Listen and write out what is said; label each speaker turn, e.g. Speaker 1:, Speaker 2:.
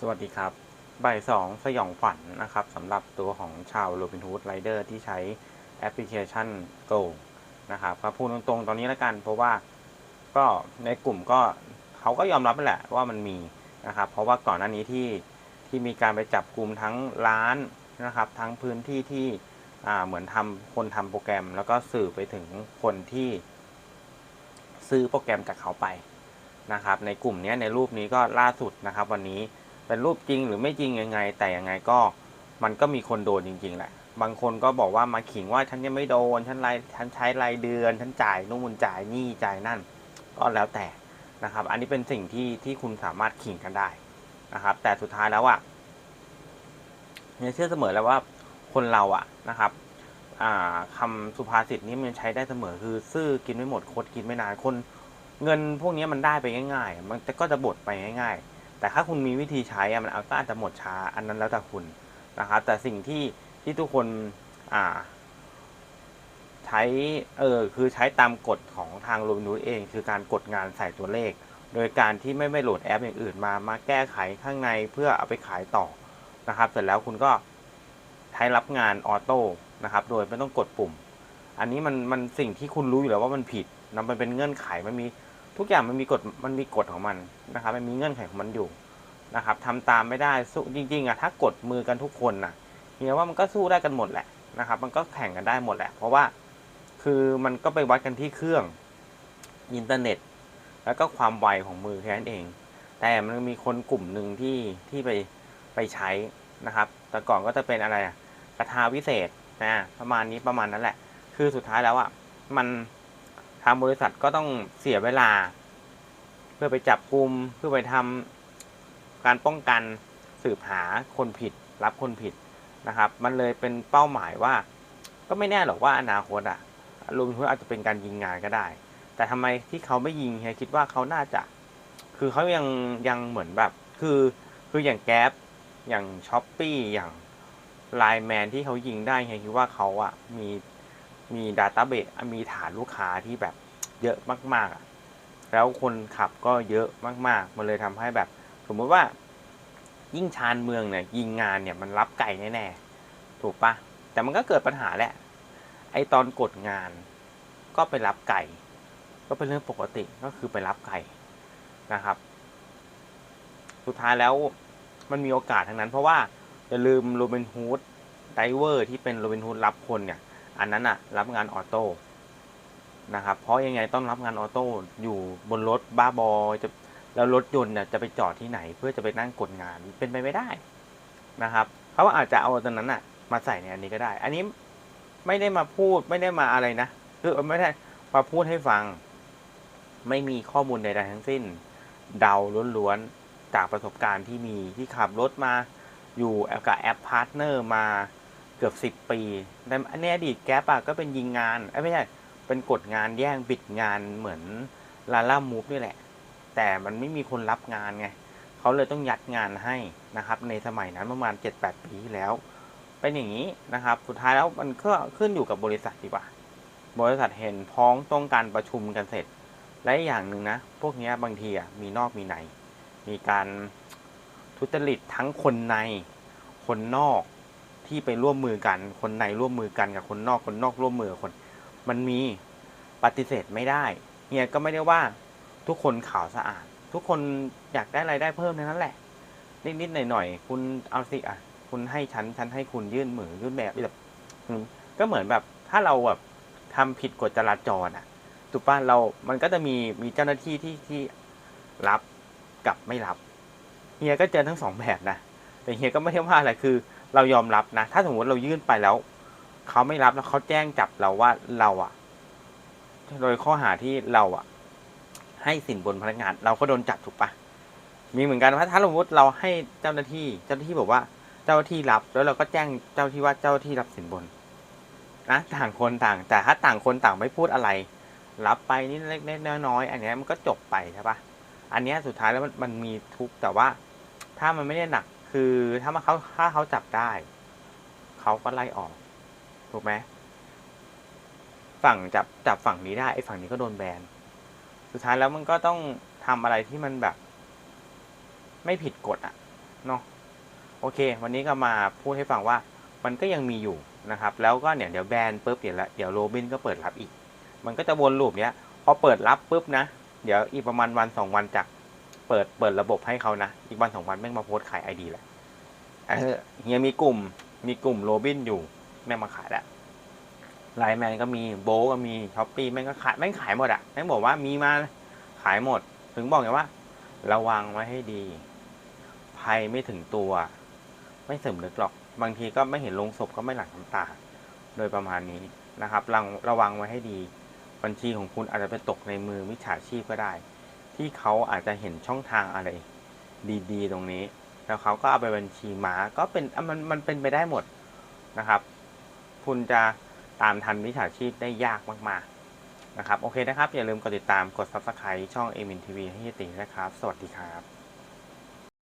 Speaker 1: สวัสดีครับ บ่ายสองสยองฝันนะครับสำหรับตัวของชาวโรบิน h ูดไรเดอร์ที่ใช้แอปพลิเคชัน Go นะครับก็พูดตรงๆ ตอนนี้แล้วกัน เพราะว่าก็ในกลุ่มก็เขาก็ยอมรับนั่แหละว่ามันมีนะครับ เพราะว่าก่อนหน้านี้ที่ที่มีการไปจับกลุ่มทั้งร้านนะครับ ทั้งพื้นที่ที่เหมือนทำคนทำโปรแกรม แล้วก็สื่อไปถึงคนที่ซื้อโปรแกรมจากเขาไปนะครับ ในกลุ่มนี้ในรูปนี้ก็ล่าสุดนะครับ วันนี้ เป็นรูปจริงหรือไม่จริงยังไง แต่ยังไงก็มันก็มีคนโดนจริงๆแหละ บางคนก็บอกว่ามาขิงว่าฉันยังไม่โดนฉันรายฉันใช้รายเดือนฉันจ่ายนู่นจ่ายนี่จ่ายนั่น ก็แล้วแต่นะครับ อันนี้เป็นสิ่งที่ที่คุณสามารถขิงกันได้นะครับ แต่สุดท้ายแล้วอะเนี่ยเชื่อเสมอแล้วว่าคนเราอะนะครับอ่าคำสุภาษิตนี้มันใช้ได้เสมอคือซื่อกินไม่หมดคดกินไม่นานคน เงินพวกนี้มันได้ไปง่าย ๆ มันก็จะบดไปง่าย ๆ แต่ถ้าคุณมีวิธีใช้มันก็อาจจะหมดช้าอันนั้นแล้วแต่คุณนะครับ แต่สิ่งที่ที่ทุกคนอ่า ใช้เออคือใช้ตามกฎของทางโรบิน o ูเอง คือการกดงานใส่ตัวเลข โดยการที่ไม่ไม่โหลดแอปอย่างอื่นมามาแก้ไขข้างในเพื่อเอาไปขายต่อนะครับ เสร็จแล้วคุณก็ใช้รับงานออโต้นะครับ โดยไม่ต้องกดปุ่ม อันนี้มันมันสิ่งที่คุณรู้อยู่แล้วว่ามันผิดนะมันเป็นเงื่อนไขมันมี ทุกอย่างมันมีกฎมันมีกฎของมันนะครับ มันมีเงื่อนไขของมันอยู่นะครับทำตามไม่ได้สู้จริงๆอะถ้ากดมือกันทุกคนนะเฮียว่ามันก็สู้ได้กันหมดแหละนะครับ มันก็แข่งกันได้หมดแหละ เพราะว่าคือมันก็ไปวัดกันที่เครื่องอินเทอร์เน็ต แล้วก็ความไวของมือแค่นั้นเอง แต่มันมีคนกลุ่มหนึ่งที่ที่ไปไปใช้นะครับ แต่ก่อนก็จะเป็นอะไรอะกระทาวิเศษนะประมาณนี้ประมาณนั้นแหละ คือสุดท้ายแล้วอะมันางบริษัทก็ต้องเสียเวลา เพื่อไปจับกลุ่มเพื่อไปทำการป้องกันสืบหาคนผิด รับคนผิดนะครับ มันเลยเป็นเป้าหมายว่า ก็ไม่แน่หรอกว่าอนาคตอะรวมถึงอาจจะเป็นการยิงงานก็ได้ แต่ทำไมที่เขาไม่ยิงเฮียคิดว่าเขาน่าจะ คือเขายังยังเหมือนแบบ คือคืออย่างแก๊ปอย่างช้อปปี้อย่างไลน์แมนที่เขายิงได้เฮียคิดว่าเขาอะมีมีดัตต้าเบสมีฐานลูกค้าที่แบบ เยอะมากๆอะแล้วคนขับก็เยอะมาก ๆ มันเลยทำให้แบบ สมมติว่า ยิ่งชานเมืองเนี่ยยิงงานเนี่ยมันรับไก่แน่ๆถูกปะแต่มันก็เกิดปัญหาแหละ ไอตอนกดงาน ก็ไปรับไก่ ก็เป็นเรื่องปกติก็คือไปรับไก่นะครับ สุดท้ายแล้วมันมีโอกาสทั้งนั้น เพราะว่าอย่าลืมโรบินฮูดไดเวอร์ที่เป็นโรบินฮูดรับคนเนี่ย อันนั้นอะรับงานออโต้ นะครับ เพราะยังไงต้องรับงานออโต้อยู่บนรถบ้าบอจะแล้วรถยนต์เนี่ยจะไปจอดที่ไหนเพื่อจะไปนั่งกดงานเป็นไปไม่ได้นะครับเขาอาจจะเอาตอนนั้นอะมาใส่ในอันนี้ก็ได้ อันนี้ไม่ได้มาพูดไม่ได้มาอะไรนะคือไม่ได้มาพูดให้ฟัง ไม่มีข้อมูลใดๆทั้งสิ้น เดาล้วนๆจากประสบการณ์ที่มีที่ขับรถมาอยู่กับแอปพาร์ทเนอร์มาเกือบสิบปีแต่ในอดีตแก๊ปอะก็เป็นยิงงานไม่ใช่ เป็นกดงานแย่งปิดงานเหมือนลาล่ามูฟนี่แหละ แต่มันไม่มีคนรับงานไงเขาเลยต้องยัดงานให้นะครับ ในสมัยนั้นประมาณเจ็ดแปดปีที่แล้ว เป็นอย่างนี้นะครับ สุดท้ายแล้วมันก็ขึ้นอยู่กับบริษัทดีกว่า บริษัทเห็นพ้องต้องการประชุมกันเสร็จ และอย่างหนึ่งนะ พวกนี้บางทีมีนอกมีใน มีการทุจริตทั้งคนใน คนนอกที่ไปร่วมมือกัน คนในร่วมมือกันกับคนนอก คนนอกร่วมมือกับคน มันมีปฏิเสธไม่ได้เฮียก็ไม่ได้ว่าทุกคนขาวสะอาด ทุกคนอยากได้รายได้เพิ่มในนั้นแหละ นิดๆหน่อยๆคุณเอาสิอะคุณให้ฉันฉันให้คุณยื่นมือยื่นแบบแบบก็เหมือนแบบถ้าเราแบบทำผิดกฎจราจรอะถูกป่ะเรา มันก็จะมีมีเจ้าหน้าที่ที่ที่รับกับไม่รับเฮียก็เจอทั้งสองแบบนะแต่เฮียก็ไม่ได้ว่าอะไรคือ เรายอมรับนะ ถ้าสมมติเรายื่นไปแล้ว เขาไม่รับแล้วเขาแจ้งจับเราว่าเราอะโดยข้อหาที่เราอะให้สินบนพนักงาน เราก็โดนจับถูกปะมีเหมือนกันว่าถ้าสมมติเราให้เจ้าหน้าที่เจ้าหน้าที่บอกว่าเจ้าที่รับแล้วเราก็แจ้งเจ้าที่ว่าเจ้าที่รับสินบนนะต่างคนต่าง แต่ถ้าต่างคนต่างไม่พูดอะไร รับไปนิดเล็กๆน้อยๆอันนี้มันก็จบไปใช่ปะอันนี้สุดท้ายแล้วมันมันมีทุกแต่ว่า ถ้ามันไม่ได้หนักคือถ้ามาเขาถ้าเขาจับได้ เขาก็ไล่ออก ถูกไหมฝั่งจับจับฝั่งนี้ได้ไอ้ฝั่งนี้ก็โดนแบนสุดท้ายแล้วมันก็ต้องทำอะไรที่มันแบบ ไม่ผิดกฎอะเนาะโอเค วันนี้ก็มาพูดให้ฟังว่ามันก็ยังมีอยู่นะครับ แล้วก็เนี่ยเดี๋ยวแบนปุ๊บเดี๋ยวละเดี๋ยวโรบินก็เปิดรับอีก มันก็จะวนลูปเนี้ยพอเปิดรับปุ๊บนะ เดี๋ยวอีกประมาณวันสองวันจากเปิดเปิดระบบให้เขานะ อีกวันสองวันแม่งมาโพสต์ขายไอดีแหละเออเฮียมีกลุ่มมีกลุ่มโรบินอยู่ แม่งมาขายแล้วไลน์แมนก็มีโบก็มีช้อปปี้แม่งก็ขายแม่งขายหมดอะแม่งบอกว่ามีมาขายหมด ถึงบอกไงว่า ระวังไว้ให้ดี ภัยไม่ถึงตัว ไม่สำนึกหรอก บางทีก็ไม่เห็นลงศพก็ไม่หลั่งน้ำตา โดยประมาณนี้นะครับระวังระวังไว้ให้ดี บัญชีของคุณอาจจะไปตกในมือมิจฉาชีพก็ได้ ที่เขาอาจจะเห็นช่องทางอะไร ดีๆ ตรงนี้ แล้วเขาก็เอาไปบัญชีม้าก็เป็นมันมันเป็นไปได้หมดนะครับ คุณจะตามทันมิจฉาชีพได้ยากมากๆนะครับโอเคนะครับ อย่าลืมกดติดตามกด subscribe ช่องเอมินทีวีให้ยตีนะครับ สวัสดีครับ